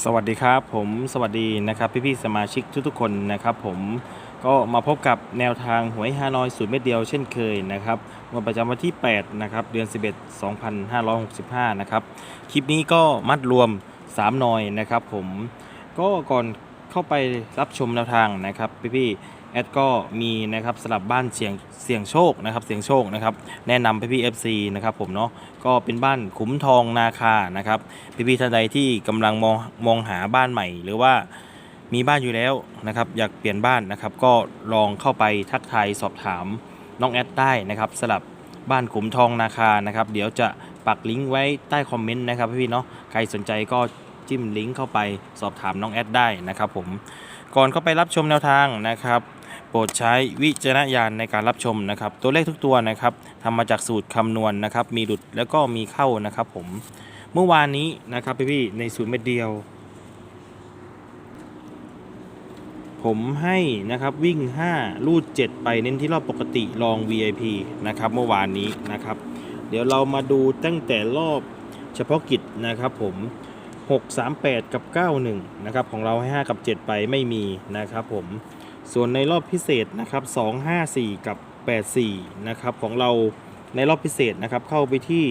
สวัสดีครับผมสวัสดีนะครับพี่ๆสมาชิกทุกๆคนนะครับผมก็มาพบกับแนวทางหวยฮานอยสูตรเม็ดเดียวเช่นเคยนะครับวันประจำวันที่ 8 นะครับ เดือน 11 2565 นะครับ คลิปนี้ก็มัดรวม 3 หน่อยนะครับผมก็ก่อน เข้าไปรับชมแนวทางนะครับพี่ๆแอดก็มีนะครับสลับบ้านเสียงเสียงโชคนะครับเสียงโชคนะครับแนะนำพี่ๆ FC นะครับผมเนาะก็เป็นบ้านขุมทองนาคานะครับพี่ๆท่านใดที่กำลังมองมองหาบ้านใหม่ หรือว่ามีบ้านอยู่แล้วนะครับอยากเปลี่ยนบ้านนะครับก็ลองเข้าไปทักทายสอบถามน้องแอดได้นะครับสลับบ้านขุมทองนาคานะครับเดี๋ยวจะปักลิงก์ไว้ใต้คอมเมนต์นะครับพี่ๆเนาะใครสนใจก็ จิ้มลิงก์เข้าไปสอบถามน้องแอดได้นะครับผมก่อนเข้าไปรับชมแนวทางนะครับ โปรดใช้วิจารณญาณในการรับชมนะครับ ตัวเลขทุกตัวนะครับทำมาจากสูตรคำนวณนะครับ มีหลุดแล้วก็มีเข้านะครับผมเมื่อวานนี้นะครับพี่ๆในศูนย์เม็ดเดียว ผมให้นะครับวิ่ง5ลูด 7 ไปเน้นที่รอบปกติลอง VIP นะครับ เมื่อวานนี้นะครับ เดี๋ยวเรามาดูตั้งแต่รอบเฉพาะกิจนะครับผม 638 กับ 91 นะครับ ของเราให้ 5 กับ 7 ไปไม่มีนะครับผม ส่วนในรอบพิเศษนะครับ254 กับ 84 นะครับ ของเราในรอบพิเศษนะครับเข้าไปที่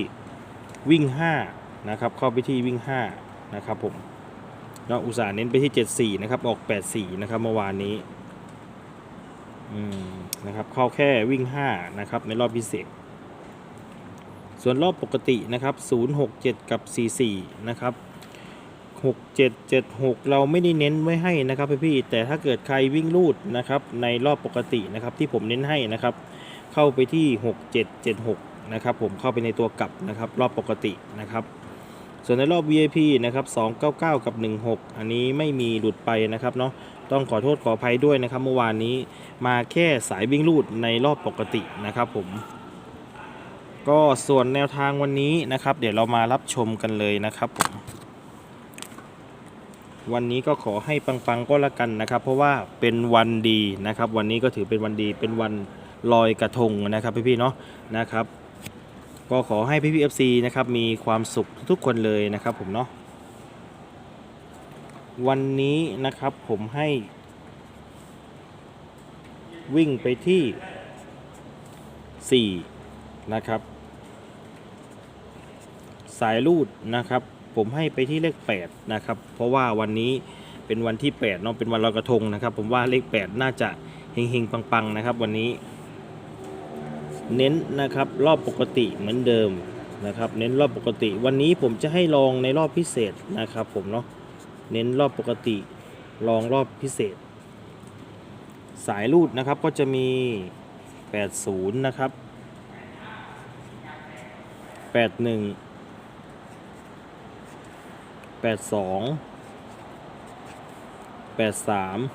วิ่ง 5 นะครับ เข้าไปที่วิ่ง 5 นะครับผมเราอุตส่าห์เน้นไปที่ 74 นะครับ ออก 84 นะครับเมื่อวานนี้นะครับเข้าแค่วิ่ง 5 นะครับในรอบพิเศษ ส่วนรอบปกตินะครับ 067 กับ 44 นะครับ 6776 เราไม่ได้เน้นไว้ให้นะครับพี่แต่ถ้าเกิดใครวิ่งลูดนะครับในรอบปกตินะครับที่ผมเน้นให้นะครับ เข้าไปที่ 6776 นะครับผมเข้าไปในตัวกลับนะครับรอบปกตินะครับ ส่วนในรอบ VIP นะครับ 299 กับ 16 อันนี้ไม่มีหลุดไปนะครับเนาะต้องขอโทษขออภัยด้วยนะครับ เมื่อวานนี้มาแค่สายวิ่งลูดในรอบปกตินะครับผมก็ส่วนแนวทางวันนี้นะครับ เดี๋ยวเรามารับชมกันเลยนะครับผม วันนี้ก็ขอให้ปังๆก็แล้วกันนะครับ เพราะว่าเป็นวันดีนะครับ วันนี้ก็ถือเป็นวันดีเป็นวันลอยกระทงนะครับพี่ๆเนาะนะครับ ก็ขอให้พี่พี่เอฟซีนะครับมีความสุขทุกๆคนเลยนะครับผมเนาะวันนี้นะครับผมให้ วิ่งไปที่ 4 นะครับ สายรูดนะครับ ผมให้ไปที่เลข8นะครับเพราะว่าวันนี้เป็นวันที่8เนาะเป็นวันลอยกระทงนะครับ ผมว่าเลข 8 น่าจะเฮงๆปังๆนะครับ วันนี้ เน้นนะครับรอบปกติเหมือนเดิมนะครับ เน้นรอบปกติ วันนี้ผมจะให้ลองในรอบพิเศษนะครับ ผมเนาะเน้นรอบปกติ ลองรอบพิเศษ สายรูดนะครับก็จะมี 80 นะครับ 81 82 83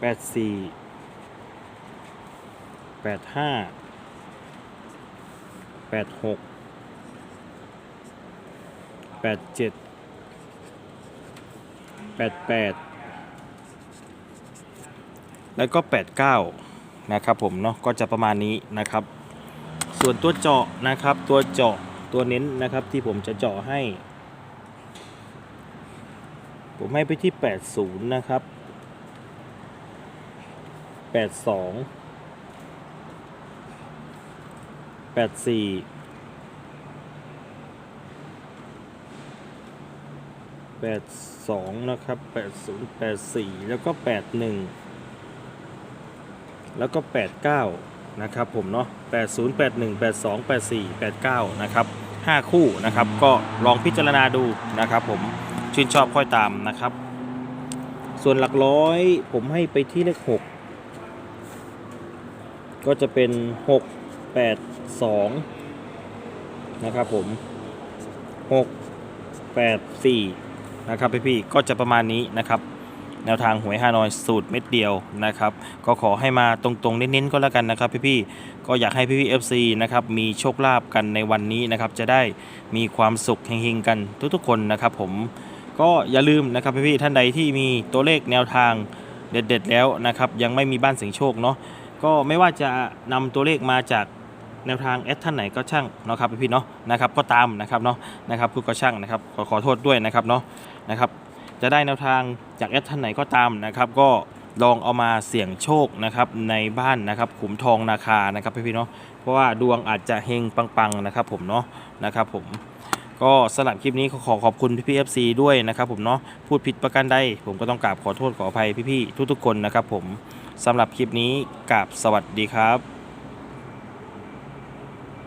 84แปดห้าแปดหกแปดเจ็ดแปดแปดแล้วก็แปดเก้านะครับผมเนาะก็จะประมาณนี้นะครับ ส่วนตัวเจาะนะครับตัวเจาะ ตัวเน้นนะครับที่ผมจะเจาะให้ ผมให้ไปที่ 80 นะครับ 82แปดสี่แปดสองนะครับแปดศูนย์แปดสี่แล้วก็แปดหนึ่งแล้วก็แปดเก้านะครับผมเนาะแปดศูนย์แปดหนึ่งแปดสองแปดสี่แปดเก้านะครับ ห้าคู่นะครับ ก็ลองพิจารณาดูนะครับ ผมชื่นชอบค่อยตามนะครับ ส่วนหลักร้อยผมให้ไปที่เลขหกก็จะเป็นหก8 2 นะครับผม 6 8 4 นะครับพี่ๆก็จะประมาณนี้นะครับ แนวทางหวยฮานอยสูตรเม็ดเดียวนะครับ ก็ขอให้มาตรงๆเน้นๆก็แล้วกันนะครับพี่ๆก็อยากให้พี่ๆ FC นะครับมีโชคลาภกันในวันนี้นะครับจะได้มีความสุขเฮงๆกันทุกๆคนนะครับ ผมก็อย่าลืมนะครับพี่ๆท่านใดที่มีตัวเลขแนวทางเด็ดๆแล้วนะครับ ยังไม่มีบ้านเสียงโชคเนาะก็ไม่ว่าจะนำตัวเลขมาจากแนวทางแอดท่านไหนก็ช่างเนาะครับพี่ๆเนาะนะครับก็ตามนะครับเนาะนะครับพูดก็ช่างนะครับขอขอโทษด้วยนะครับเนาะนะครับ จะได้แนวทางจากแอดท่านไหนก็ตามนะครับ ก็ลองเอามาเสี่ยงโชคนะครับในบ้านนะครับขุมทองนาคานะครับพี่ๆเนาะเพราะว่าดวงอาจจะเฮงปังๆนะครับผมเนาะนะครับผมก็สำหรับคลิปนี้ขอขอขอบคุณพี่พีเอฟซีด้วยนะครับผมเนาะพูดผิดประการใดผมก็ต้องกราบขอโทษขออภัยพี่ๆทุกๆคนนะครับผมสำหรับคลิปนี้กราบสวัสดีครับ